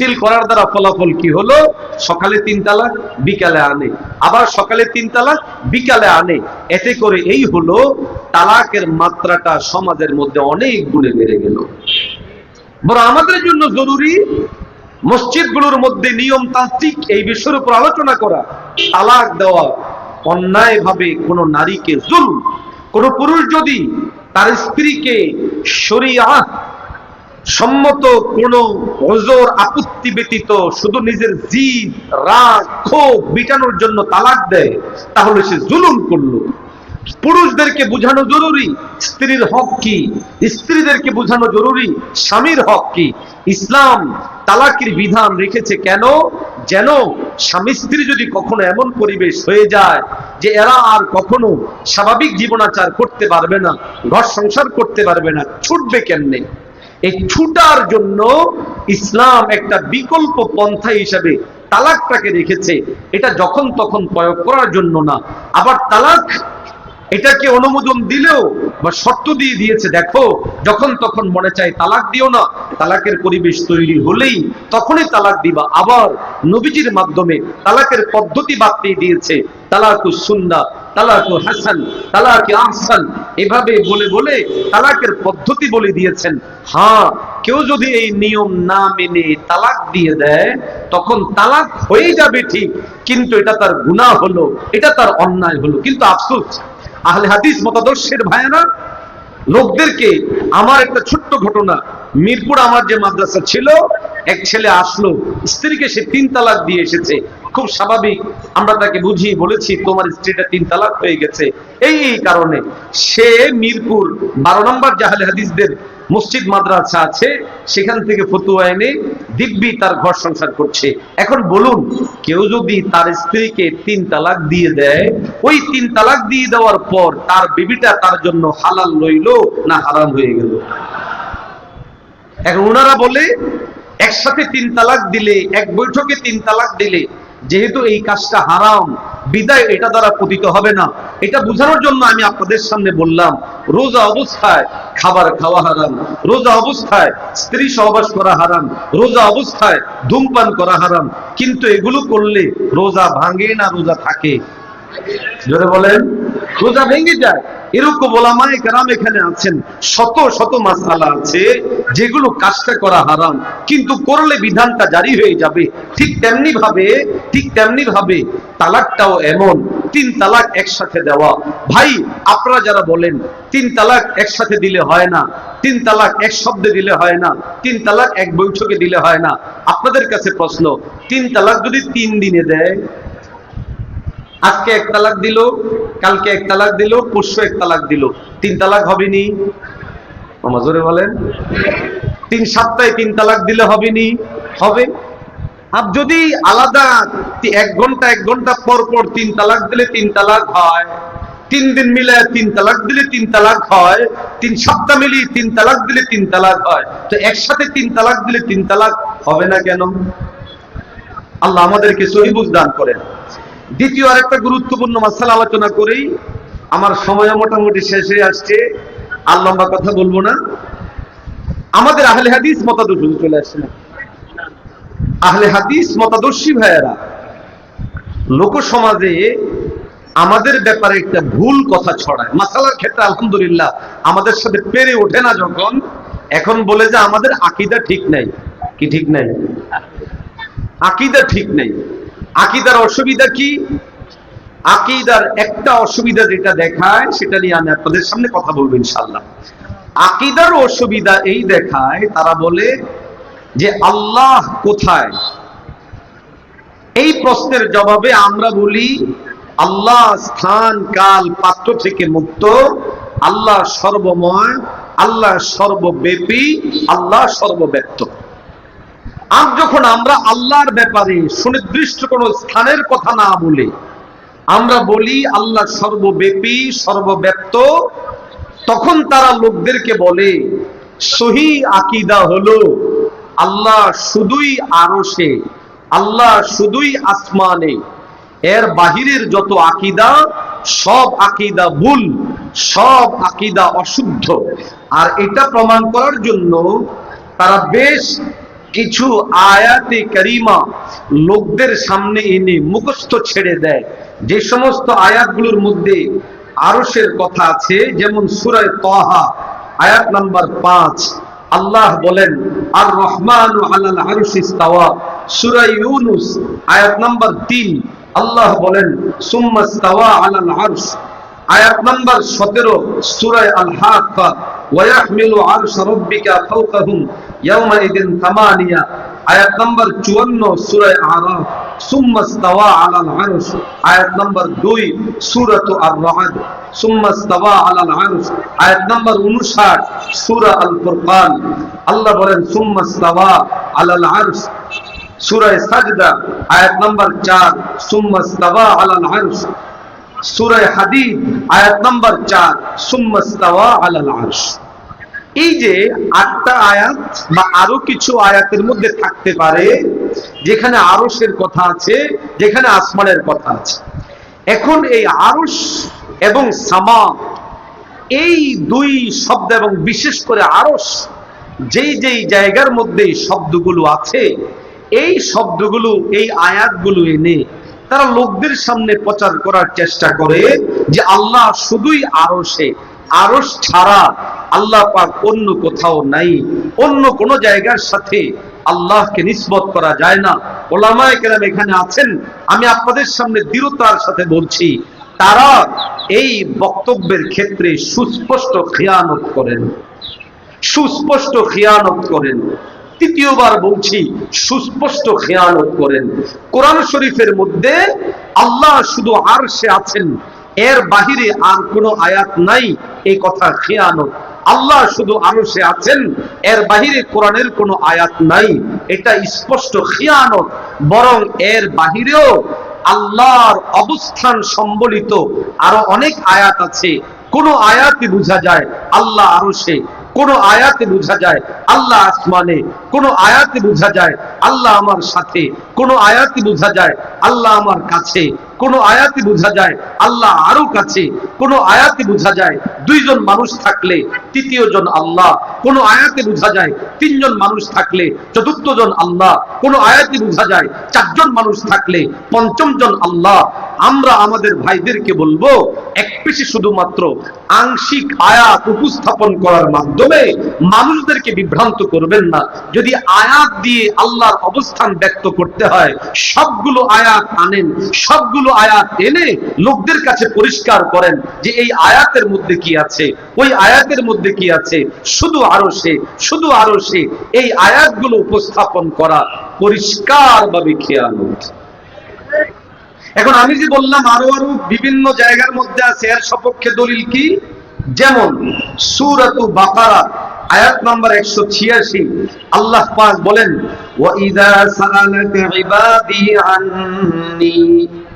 মিছিল করার দ্বারা ফলাফল কি হলো? সকালে তিন তালাক, বিকালে আনে। আবার সকালে তিন তালাক, বিকালে আনে। এতে করে এই হলো, তালাকের মাত্রাটা সমাজের মধ্যে অনেক গুণে বেড়ে গেল। বড় আমাদের জন্য জরুরি, মসজিদগুলোর মধ্যে নিয়ম তান্ত্রিক এই বিষয়ের উপর আলোচনা করা। তালাক দেওয়া অন্যায় ভাবে কোন নারীকে জুল কোন পুরুষ যদি তার স্ত্রীকে শরিয়া সম্মত কোন ওজোর আপত্তি ব্যতীত শুধু নিজের জিদ, রাগ, ক্ষোভ মিটানোর জন্য তালাক দেয়, তাহলে সে জুলুম করল। পুরুষদেরকে বোঝানো জরুরি, স্ত্রীর হক কি? স্ত্রীদেরকে বোঝানো জরুরি, স্বামীর হক কি? ইসলাম তালাকের বিধান রেখেছে কেন? যেন স্বামী স্ত্রী যদি কখনো এমন পরিবেশ হয়ে যায় যে এরা আর কখনো স্বাভাবিক জীবনাচার করতে পারবে না, ঘর সংসার করতে পারবে না, ছুটবে কেমনে? এই ছুটার জন্য ইসলাম একটা বিকল্প পন্থা হিসাবে তালাকটাকে রেখেছে। এটা যখন তখন প্রয়োগ করার জন্য না। আবার তালাক এটাকে অনুমোদন দিলেও বা শর্ত দিয়ে দিয়েছে, দেখো, যখন তখন মনে চায় তালাক দিও না, তালাকের পরিবেশ তৈরি হলেই তখনই তালাক দিবা। আবার নবীজির মাধ্যমে তালাকের পদ্ধতি বাদ দিয়ে দিয়েছে তালাকু সুন্না তালাকু হাসান, তালাকে আহসান, এভাবে বলে বলে তালাকের পদ্ধতি বলে দিয়েছেন। হ্যাঁ কেউ যদি এই নিয়ম না মেনে তালাক দিয়ে দেয়, তখন তালাক হয়ে যাবে ঠিক, কিন্তু এটা তার গুনাহ হলো, এটা তার অন্যায় হলো। কিন্তু আফসোস, আহলে হাদিস মতাদর্শের ভাইয়ানা লোকদেরকে আমার একটা ছোট্ট ঘটনা মিরপুর আমার যে মাদ্রাসা ছিল, এক ছেলে আসলো, স্ত্রীকে সে তিন তালাক দিয়ে এসেছে। খুব স্বাভাবিক, আমরা তাকে বুঝিয়ে বলেছি, তোমার স্ত্রীটা তিন তালাক হয়ে গেছে। এই এই কারণে সে মিরপুর, বারো নম্বর জাহালে হাদিসদের মসজিদ মাদ্রাসা আছে, সেখান থেকে ফতুয়া এনে দিব্যি তার ঘর সংসার করছে। এখন বলুন, কেউ যদি তার স্ত্রীকে তিন তালাক দিয়ে দেয়, ওই তিন তালাক দিয়ে দেওয়ার পর তার বিবিটা তার জন্য হালাল রইল না হারাম হয়ে গেল? এখন ওনারা বলে, একসাথে তিন তালাক দিলে, এক বৈঠকে তিন তালাক দিলে যেহেতু এই কাজটা হারাম, বিদায় এটা দ্বারা পতিত হবে না। এটা বোঝানোর জন্য আমি আপনাদের সামনে বললাম, রোজা অবস্থায় খাবার খাওয়া হারাম, রোজা অবস্থায় স্ত্রী সহবাস করা হারাম, রোজা অবস্থায় ধূমপান করা হারাম, কিন্তু এগুলো করলে রোজা ভাঙে না, রোজা থাকে। বলেন। রোজা ভেঙে যায়। এরকম ওলামায়ে কেরাম এখানে আছেন। শত শত মাসালা আছে, যেগুলো কাজটা করা হারাম। কিন্তু করলে বিধানটা জারি হয়ে যাবে। ঠিক তেমনি ভাবে ঠিক তেমনি ভাবে তালাকটাও এমন। তিন তালাক একসাথে দেওয়া। ভাই, আপনারা যারা বলেন, তিন তালাক একসাথে দিলে হয় না, তিন তালাক এক শব্দে দিলে হয় না, তিন তালাক এক বৈঠকে দিলে হয় না। আপনাদের কাছে প্রশ্ন, তিন তালাক যদি তিন দিনে দেয় আজকে এক তালাক দিল কালকে এক তালাক দিল পরশু এক তালাক দিল তিন তালাক হবে নি মামা জোরে বলেন তিন সপ্তাহে তিন তালাক দিলে হবে নি হবে আর যদি আলাদা এক ঘণ্টা এক ঘণ্টা পর পর তিন তালাক দিলে তিন তালাক হয় তিন দিন মিলে তিন তালাক দিলে তিন তালাক হয় তিন সপ্তাহ মিলিয়ে তিন তালাক দিলে তিন তালাক হয় তো একসাথে তিন তালাক দিলে তিন তালাক হবে না কেন আল্লাহ আমাদেরকে সহিবুজ দান করেন দ্বিতীয় আরেকটা গুরুত্বপূর্ণ মাসালা আলোচনা করেই আমার সময় মোটামুটি শেষ হয়ে আসছে। আর লম্বা কথা বলব না। আমাদের আহলে হাদিস মতাদর্শী চলে আসছে। না আহলে হাদিস মতাদর্শী ভাইয়েরা লোক সমাজে আমাদের ব্যাপারে একটা ভুল কথা ছড়ায়। মাসালার ক্ষেত্রে আলহামদুলিল্লাহ আমাদের সাথে পেরে ওঠে না যখন। এখন বলে যে আমাদের আকিদা ঠিক নাই। কি ঠিক নাই? আকিদা ঠিক নেই। আকিদার অসুবিধা কি? আকিদার একটা অসুবিধা যেটা দেখায়, সেটা নিয়ে আমি আপনাদের সামনে কথা বলব ইনশাল্লাহ আকিদার অসুবিধা এই দেখায়, তারা বলে যে আল্লাহ কোথায়? এই প্রশ্নের জবাবে আমরা বলি, আল্লাহ স্থান, কাল, পাত্র থেকে মুক্ত, আল্লাহ সর্বময়, আল্লাহ সর্বব্যাপী, আল্লাহ সর্বব্যক্ত। আজ যখন আমরা আল্লাহর ব্যাপারে সুনির্দিষ্ট কোন স্থানের কথা না বলে, আমরা বলি আল্লাহ সর্বব্যাপী, সর্বব্যাপ্ত, তখন তারা লোকদেরকে বলে, সহি আকিদা হলো, আল্লাহ শুধুই আরশে আল্লাহ শুধুই আসমানে। এর বাহিরের যত আকিদা, সব আকিদা ভুল, সব আকিদা অশুদ্ধ। আর এটা প্রমাণ করার জন্য তারা বেশ কিছু আয়াতে করিমা লোকদের সামনে এনে মুখস্থ ছেড়ে দেয়। যে সমস্ত আয়াতগুলোর মধ্যে আরশের কথা আছে, যেমন সুরায় তহা, আয়াত নাম্বার পাঁচ। আল্লাহ বলেন আর রহমান আলাল আরশ ইস্তাওয়া। ইউনুস, আয়াত নাম্বার 3 আল্লাহ বলেন, সুম্মা ইস্তাওয়া আলাল আয়াত নাম্বার 17 সূরা আল হাক্কা ওয়া ইয়াহমিলু আরশ রাব্বিকা ফাওকাহুম ইয়াওমাইদিন তামানিয়া আয়াত নাম্বার 54 সূরা আরাফ সুম্মা ইস্তাওয়া আলাল আরশ আয়াত নাম্বার 2 সূরাতু আর-রা'দ সুম্মা ইস্তাওয়া আলাল আরশ আয়াত নাম্বার 59 সূরা আল ফুরকান আল্লাহ বলেন সুম্মা ইস্তাওয়া আলাল আরশ সূরা সাজদা আয়াত নাম্বার 4 সুম্মা ইস্তাওয়া আলাল আরশ সূরা হাদিদ, আয়াত নাম্বার 4 সুম্মাস্তাওয়া আলাল আরশ। এই যে আটটা আয়াত বা আরও কিছু আয়াতের মধ্যে থাকতে পারে, যেখানে আরশের কথা আছে, যেখানে আসমানের কথা আছে। এখন এই আরশ এবং সামা, এই দুই শব্দ এবং বিশেষ করে আরশ, যেই যেই জায়গার মধ্যে শব্দগুলো আছে, এই শব্দগুলো, এই আয়াতগুলো এনে তারা লোকদের সামনে প্রচার করার চেষ্টা করে যে আল্লাহ শুধুই আরশে আরশ ছাড়া আল্লাহ পাক অন্য কোথাও নাই। অন্য কোন জায়গার সাথে আল্লাহকে নিসবত করা যায় না। ওলামায়ে কেরাম এখানে আছেন। আমি আপনাদের সামনে দৃঢ়তার সাথে বলছি, তারা এই বক্তব্যের ক্ষেত্রে সুস্পষ্ট খেয়ানত করেন। সুস্পষ্ট খেয়ানত করেন। তৃতীয়বার বলছি, সুস্পষ্ট খেয়ানত করেন। কোরআন শরীফের মধ্যে আল্লাহ শুধু আর সে আছেন, এর বাহিরে আর কোনো আয়াত নাই, এই কথা খেয়ানত। আল্লাহ শুধু আরও সে আছেন, এর বাহিরে কোরআনের কোনো আয়াত নাই, এটা স্পষ্ট খেয়ানত। বরং এর বাহিরেও আল্লাহর অবস্থান সম্বলিত আরও অনেক আয়াত আছে। কোন আয়াতই বোঝা যায় আল্লাহ আরও সে কোন আয়াতে বোঝা যায়, আল্লাহ আসমানে, কোন আয়াতে বোঝা যায়, আল্লাহ আমার সাথে, কোন আয়াতে বোঝা যায়, আল্লাহ আমার কাছে কোন আয়াতে বোঝা যায় আল্লাহ আরও কাছে। কোন আয়াতে বোঝা যায় দুইজন মানুষ থাকলে তৃতীয় জন আল্লাহ। কোন আয়াতে বোঝা যায় তিনজন মানুষ থাকলে চতুর্থ জন আল্লাহ। কোন আয়াতে বোঝা যায় চারজন মানুষ থাকলে পঞ্চম জন আল্লাহ। আমরা আমাদের ভাইদেরকে বলব, এক পেশে শুধুমাত্র আংশিক আয়াত উপস্থাপন করার মাধ্যমে মানুষদেরকে বিভ্রান্ত করবেন না। যদি আয়াত দিয়ে আল্লাহর অবস্থান ব্যক্ত করতে হয়, সবগুলো আয়াত আনেন, সবগুলো আয়াত এনে লোকদের কাছে পরিষ্কার করেন যে এই আয়াতের মধ্যে কি আছে ওই আয়াতের মধ্যে কি আছে শুধু আরো সে শুধু আরো সে এই আয়াতগুলো উপস্থাপন করা পরিষ্কার ভাবে খেয়াল এখন আমি যে বললাম আরো আরো বিভিন্ন জায়গার মধ্যে আছে এর সপক্ষে দলিল কি যেমন সুরাতু বাকারা আয়াত নাম্বার একশো ছিয়াশি আল্লাহ পাক বলেন وَإِذَا سَأَلَكَ عِبَادِي عَنِّي فَإِنِّي قَرِيبٌ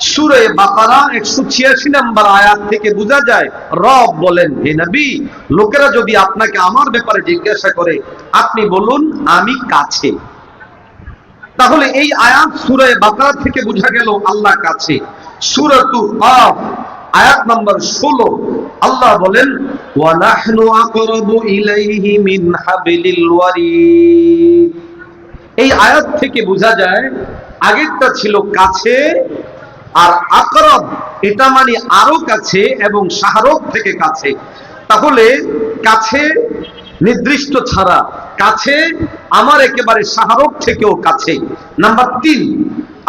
সুরে বাকারা একশো ছিয়াশি নাম্বার আয়াত থেকে বোঝা যায়, রব বলেন, হে নবী, লোকেরা যদি আপনাকে আমার ব্যাপারে জিজ্ঞাসা করে, আপনি বলুন, আমি কাছে। তাহলে এই আয়াত সুরে বাকারা থেকে বোঝা গেল, আল্লাহ কাছে। সুরাতু আয়াত নাম্বার ষোলো। আল্লাহ বলেন এই আয়াত থেকে বোঝা যায়, আগেরটা ছিল কাছে আর আকরব, এটা মানে আরও কাছে এবং শাহরুখ থেকে কাছে। তাহলে কাছে নির্দিষ্ট ছাড়া, কাছে আমার একেবারে শাহরুখ থেকেও কাছে। নাম্বার তিন,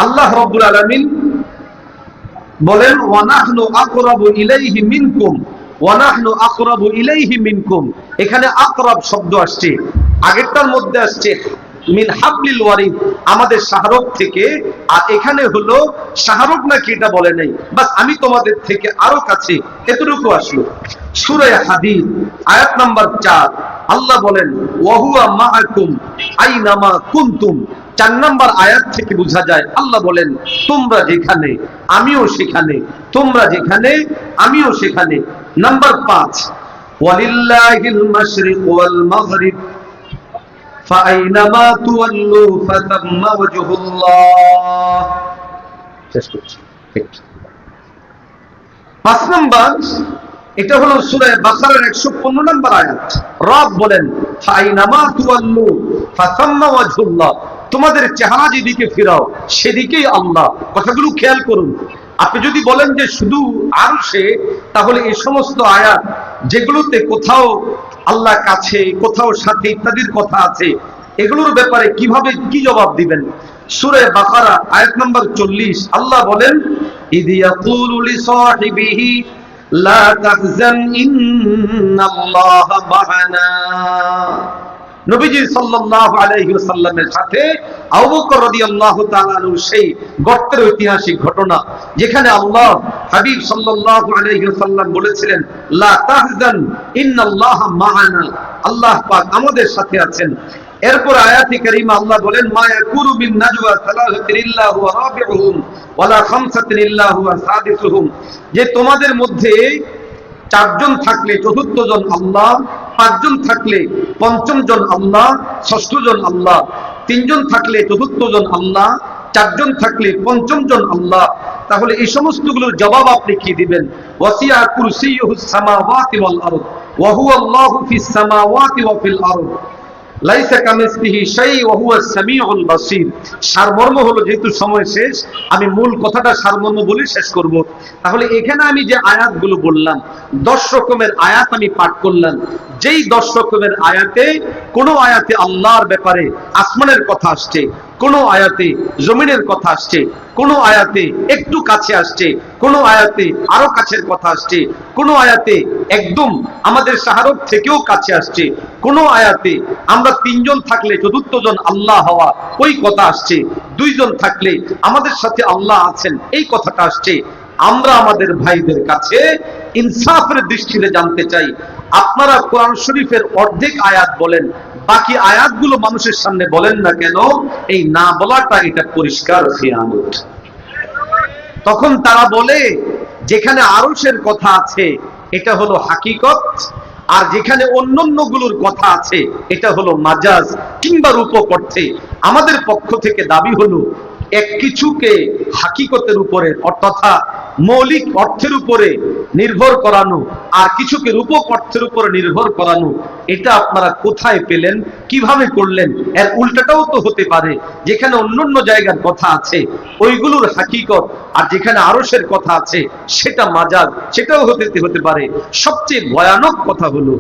আল্লাহ রব্বুল আলমিন বলেন, ওয়ানাহনু আকরাবু ইলাইহি মিনকুম, ওয়ানাহনু আকরাবু ইলাইহি মিনকুম। এখানে আকরাব শব্দ আসছে, আগেরটার মধ্যে আসছে, মিন হাবলিল ওয়ারিদ, আমাদের শাহরুখ থেকে। আর এখানে হলো, শাহরুখ নাকি এটা বলে নাই? বাস, আমি তোমাদের থেকে আরও কাছে এতটুকু আসলো। সূরা হাদিদ, আয়াত নাম্বার চার, আল্লাহ বলেন ওয়াহুয়া কুনতুম। চার নম্বর আয়াত থেকে বোঝা যায়, আল্লাহ বলেন, তোমরা যেখানে, আমিও সেখানে, তোমরা যেখানে, আমিও সেখানে। নাম্বার পাঁচ, ওয়ালিল্লাহিল মাশরিক ওয়াল মাগরিব ফাইনামা ফাতাম্মা ওয়াজহুল্লাহ। শেষ করছি। পাঁচ নম্বর, এটা হলো সুরে বাকারের একশো পনেরো নম্বর আয়াত। রব বলেন ফাইনামা তুয়াল্লু ফাতাম্মা ওয়াজহুল্লাহ। তোমাদের চেহারা যেদিকে ফিরাও, সেদিকেই আল্লাহ কথাগুলো খেয়াল করুন। আপনি যদি বলেন যে শুধু আর সে তাহলে এই সমস্ত আয়াত যেগুলোতে কোথাও আল্লাহ কাছে, কোথাও সাথে ইত্যাদির কথা আছে, এগুলোর ব্যাপারে কীভাবে কি জবাব দিবেন? সুরে বাকারা, আয়াত নম্বর 40 আল্লাহ বলেন লা তাহজান ইন্নাল্লাহা মা'ানা নবীজি সাথে সেই গর্তের ঐতিহাসিক ঘটনা, যেখানে আল্লাহ হাবিব বলেছিলেন আল্লাহ পাক আমাদের সাথে আছেন। এরপর আয়াতি কারিমা আল্লাহ বলেন, মা ইয়াকুরু বিন নাজওয়া সালাসাতিন ইল্লা হুয়া রাবিউহুম, ওয়ালা খামসাতিন ইল্লা হুয়া সাদিসুহুম। যে তোমাদের মধ্যে চারজন থাকলে চতুর্থ জন আল্লাহ, পাঁচজন থাকলে পঞ্চম জন আল্লাহ ষষ্ঠ জন আল্লাহ, তিনজন থাকলে চতুর্থ জন আল্লাহ, চারজন থাকলে পঞ্চম জন আল্লাহ। তাহলে এই সমস্তগুলোর জবাব আপনি কি দিবেন? ওয়াসিয়া কুরসিয়ুহুস সামাওয়াতি ওয়াল আরদ, ওয়া হুয়া আল্লাহু ফিস সামাওয়াতি ওয়া ফিল আরদ। লাইসা কামিসলিহি বাসীর। সারমর্ম হলো যেহেতু সময় শেষ, আমি মূল কথাটা সারমর্ম বলে শেষ করব। তাহলে এখানে আমি যে আয়াতগুলো বললাম, দশ রকমের আয়াত আমি পাঠ করলাম। যেই দশ রকমের আয়াতে কোন আয়াতে আল্লাহর ব্যাপারে আসমানের কথা আসছে, কোন আয়াতে জমিনের কথা আসছে কোন আয়াতে একটু কাছে আসছে, কোন আয়াতে আরও কাছের কথা আসছে, কোন আয়াতে একদম আমাদের শাহরুখ থেকেও কাছে আসছে, কোন আয়াতে আমরা তিনজন থাকলে, চতুর্থ জন আল্লাহ হওয়া ওই কথা আসছে, দুইজন থাকলে আমাদের সাথে আল্লাহ আছেন, এই কথাটা আসছে। আমরা আমাদের ভাইদের কাছে ইনসাফের দৃষ্টিতে জানতে চাই, আপনারা কোরআন শরীফের অর্ধেক আয়াত বলেন বাকি আয়াতগুলো মানুষের সামনে বলেন না কেন? এই না বলাটা এটা পরিষ্কার তখন তারা বলে, যেখানে আরসের কথা আছে, এটা হলো হাকিকত, আর যেখানে অন্যান্যগুলোর কথা আছে, এটা হলো মাজাজ কিংবা রূপক অর্থে আমাদের পক্ষ থেকে দাবি হলো এক কিছুকে হাকিকতের উপরে তথা মৌলিক অর্থের উপরে নির্ভর করানো, আর কিছুকে রূপক অর্থের উপরে নির্ভর করানো, এটা আপনারা কোথায় পেলেন, কীভাবে করলেন, এর উল্টাটাও তো হতে পারে। যেখানে অন্যান্য জায়গার কথা আছে, ওইগুলোর হাকিকত, আর যেখানে আরসের কথা আছে, সেটা মাজাজ সেটাও হতে হতে পারে। সবচেয়ে ভয়ানক কথা হলো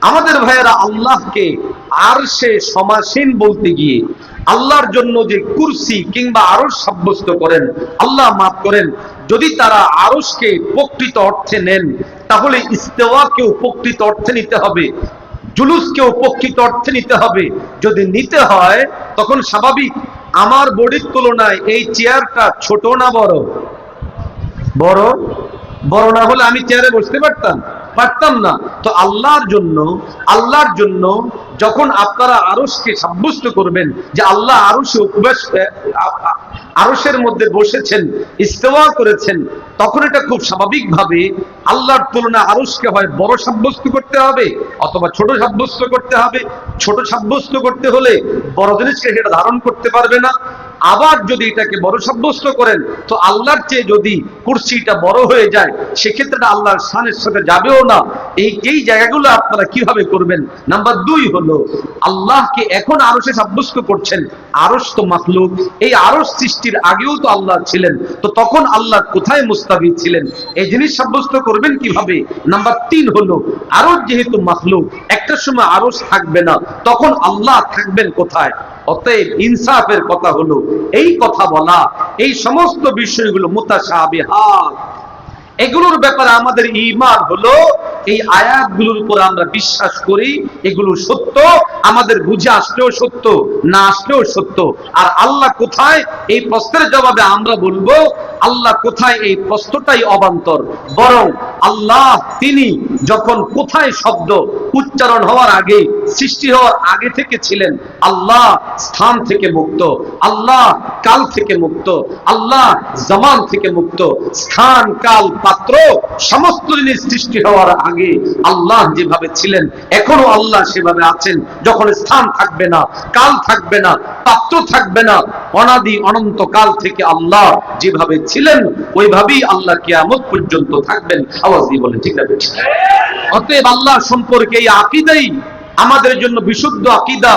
আমাদের ভাইয়েরা আল্লাহকে আর সে সমাসীন বলতে গিয়ে আল্লাহর জন্য যে কুরসি কিংবা আরস সাব্যস্ত করেন, আল্লাহ মাফ করেন। যদি তারা আরসকে প্রকৃত অর্থে নেন, তাহলে ইস্তেওয়াকেও প্রকৃত অর্থে নিতে হবে জুলুসকেও প্রকৃত অর্থে নিতে হবে। যদি নিতে হয়, তখন স্বাভাবিক। আমার বডির তুলনায় এই চেয়ারটা ছোট না বড়? বড়? বড় না হলে আমি চেয়ারে বসতে পারতাম? পারতাম না। তো আল্লাহর জন্য আল্লাহর জন্য যখন আপনারা আরসকে সাব্যস্ত করবেন যে আল্লাহ আরসে উপবাস আরসের মধ্যে বসেছেন ইস্তেওয়া করেছেন, তখন এটা খুব স্বাভাবিকভাবে আল্লাহর তুলনায় আরসকে হয় বড় সাব্যস্ত করতে হবে অথবা ছোট সাব্যস্ত করতে হবে। ছোট সাব্যস্ত করতে হলে বড় জিনিসকে সেটা ধারণ করতে পারবে না। আবার যদি এটাকে বড় সাব্যস্ত করেন, তো আল্লাহর চেয়ে যদি কুর্সিটা বড় হয়ে যায়, সেক্ষেত্রে আল্লাহর স্থানের সাথে যাবেও না। এই এই জায়গাগুলো আপনারা কীভাবে করবেন? নাম্বার দুই হলো, আল্লাহকে এখন আরসে সাব্যস্ত করছেন আরস তো মাখলুক। এই আরস সৃষ্টির আগেও তো আল্লাহ ছিলেন, তো তখন আল্লাহ কোথায় মুস্তাবি ছিলেন? এই জিনিস সাব্যস্ত করবেন কীভাবে? নাম্বার তিন হলো আরস যেহেতু মাখলুক, একটা সময় আরস থাকবে না, তখন আল্লাহ থাকবেন কোথায়? অতএব ইনসাফের কথা হলো এই কথা বলা এই সমস্ত বিষয়গুলো মুতাশাবিহাত। এগুলোর ব্যাপারে আমাদের ইমান হলো, এই আয়াতগুলোর উপর আমরা বিশ্বাস করি, এগুলো সত্য, আমাদের বুঝে আসলেও সত্য, না আসলেও সত্য। আর আল্লাহ কোথায়? এই প্রশ্নের জবাবে আমরা বলব, আল্লাহ কোথায় এই প্রশ্নটাই অবান্তর। বরং আল্লাহ তিনি যখন কোথায় শব্দ উচ্চারণ হওয়ার আগে, সৃষ্টি হওয়ার আগে থেকে ছিলেন, আল্লাহ স্থান থেকে মুক্ত, আল্লাহ কাল থেকে মুক্ত, আল্লাহ জমান থেকে মুক্ত, স্থান, কাল পাত্র, সমস্ত জিনিস সৃষ্টি হওয়ার আগে আল্লাহ যেভাবে ছিলেন, এখনও আল্লাহ সেভাবে আছেন। যখন স্থান থাকবে না, কাল থাকবে না, পাত্র থাকবে না, অনাদি অনন্ত কাল থেকে আল্লাহ যেভাবে ছিলেন, ওইভাবেই আল্লাহ কিয়ামত পর্যন্ত থাকবেন। আওয়াজ দিয়ে বলেন, ঠিক আছে অতএব আল্লাহ সম্পর্কে এই আকিদাই আমাদের জন্য বিশুদ্ধ আকিদা।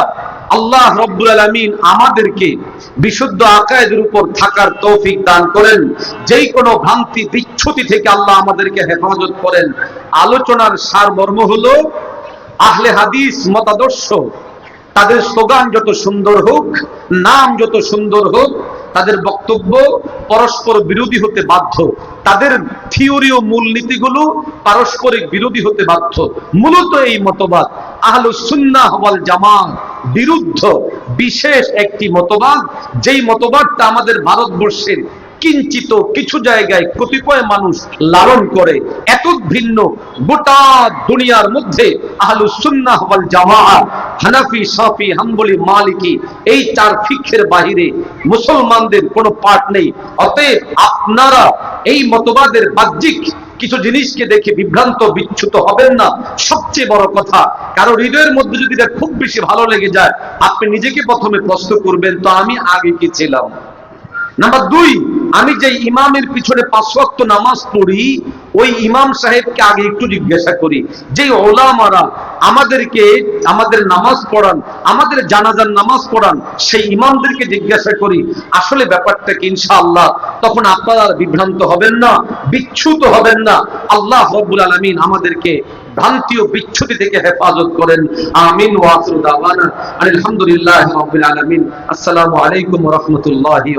আল্লাহ রব্বুল আলমিন আমাদেরকে বিশুদ্ধ আকায়েদের উপর থাকার তৌফিক দান করেন। যেই কোনো ভ্রান্তি, বিচ্ছুতি থেকে আল্লাহ আমাদেরকে হেফাজত করেন। আলোচনার সার সারমর্ম হলো, আহলে হাদিস মতাদর্শ, তাদের স্লোগান যত সুন্দর হোক, নাম যত সুন্দর হোক তাদের বক্তব্য পরস্পর বিরোধী হতে বাধ্য। তাদের থিওরি ও মূলনীতিগুলো পারস্পরিক বিরোধী হতে বাধ্য। মূলত এই মতবাদ আহলু সুন্নাহ ওয়াল জামাত বিরুদ্ধ বিশেষ একটি মতবাদ। যেই মতবাদটা আমাদের ভারতবর্ষের কিঞ্চিত কিছু জায়গায় কতিপয় মানুষ লালন করে। এত ভিন্ন গোটা দুনিয়ার মধ্যে আহলু সুন্নাহ ওয়াল জামাআত হানাফি, সাফি, হাম্বলি, মালিকি এই চার ফিক্ষের বাহিরে মুসলমানদের কোনো পাঠ নেই। অতএব আপনারা এই মতবাদের বাহ্যিক কিছু জিনিসকে দেখে বিভ্রান্ত, বিচ্যুত হবেন না। সবচেয়ে বড় কথা, কারও হৃদয়ের মধ্যে যদি খুব বেশি ভালো লেগে যায়, আপনি নিজেকে প্রথমে প্রশ্ন করবেন, তো আমি আগে কি ছিলাম? নাম্বার দুই, আমি যে ইমামের পিছনে পাঁচ ওয়াক্ত নামাজ পড়ি, ওই ইমাম সাহেবকে আগে একটু জিজ্ঞাসা করি, যে ওলামারা আমাদেরকে, আমাদের নামাজ পড়ান, আমাদের জানাজার নামাজ পড়ান, সেই ইমামদেরকে জিজ্ঞাসা করি, আসলে ব্যাপারটা কি ইনশাআল্লাহ? তখন আপনারা বিভ্রান্ত হবেন না, বিচ্ছুত হবেন না। আল্লাহ রব্বুল আলমিন আমাদেরকে ভ্রান্তি ও বিচ্ছুতি থেকে হেফাজত করেন। আমিন ওয়াসরু দাওয়ানা। আলহামদুলিল্লাহ আলামিন। আসসালামু আলাইকুম রাহমাতুল্লাহি